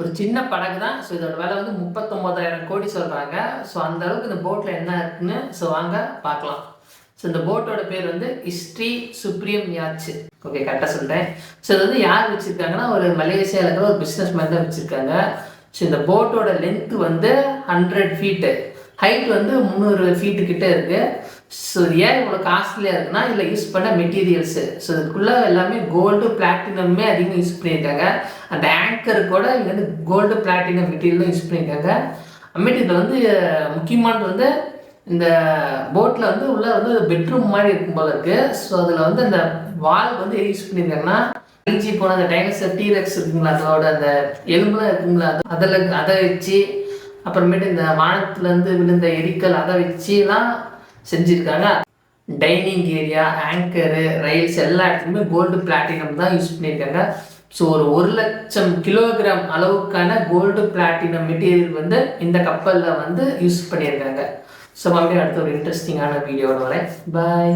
ஒரு சின்ன படகு தான் ஸோ இதோட விலை வந்து முப்பத்தொம்போதாயிரம் கோடி சொல்கிறாங்க ஸோ அந்த அளவுக்கு இந்த போட்டில் என்ன இருக்குன்னு ஸோ வாங்க பார்க்கலாம். ஸோ இந்த போட்டோட பேர் வந்து ஹிஸ்ட்ரி சுப்ரீம் யாச்சு ஓகே கரெக்டாக சொல்கிறேன் ஸோ இது வந்து யார் வச்சுருக்காங்கன்னா ஒரு மலேசியாவில் இருக்கிற ஒரு பிஸ்னஸ் மேன் தான் வச்சுருக்காங்க. ஸோ இந்த போட்டோட லென்த்து வந்து ஹண்ட்ரட் ஃபீட்டு ஹைட் வந்து முந்நூறு ஃபீட்டு கிட்டே இருக்குது ஸோ இது ஏன் இவ்வளோ காஸ்ட்லியாக இருக்குன்னா இதில் யூஸ் பண்ண மெட்டீரியல்ஸு ஸோ இதுக்குள்ளே எல்லாமே கோல்டு பிளாட்டினமே அதிகமாக யூஸ் பண்ணியிருக்காங்க. அந்த ஆங்கர் கூட இங்கே வந்து கோல்டு பிளாட்டினம் மெட்டீரியலும் யூஸ் பண்ணியிருக்காங்க. அம்மிட்டு இதில் வந்து முக்கியமானது வந்து இந்த போட்டில் வந்து உள்ள வந்து பெட்ரூம் மாதிரி இருக்கும் போல இருக்குது ஸோ அதில் வந்து அந்த வால் வந்து எது யூஸ் பண்ணியிருக்காங்கன்னா அழிஞ்சி போன அந்த டைனோசர் டீரெக்ஸ் இருக்குங்களா அதோட அந்த எலும்புலாம் இருக்குங்களா அதில் அதை வச்சு அப்புறமேட்டு இந்த வானத்துலேருந்து விழுந்த எரிக்கல் அதை வச்சுலாம் செஞ்சுருக்காங்க. டைனிங் ஏரியா ஆங்கரு ரயில்ஸ் எல்லா இடத்துலையுமே கோல்டு பிளாட்டினம் தான் யூஸ் பண்ணியிருக்காங்க. ஸோ ஒரு ஒரு லட்சம் கிலோகிராம் அளவுக்கான கோல்டு பிளாட்டினம் மெட்டீரியல் வந்து இந்த கப்பலில் வந்து யூஸ் பண்ணியிருக்காங்க. ஸோ மறுபடியும் அடுத்த ஒரு இன்ட்ரெஸ்டிங்கான வீடியோட வரேன். பாய்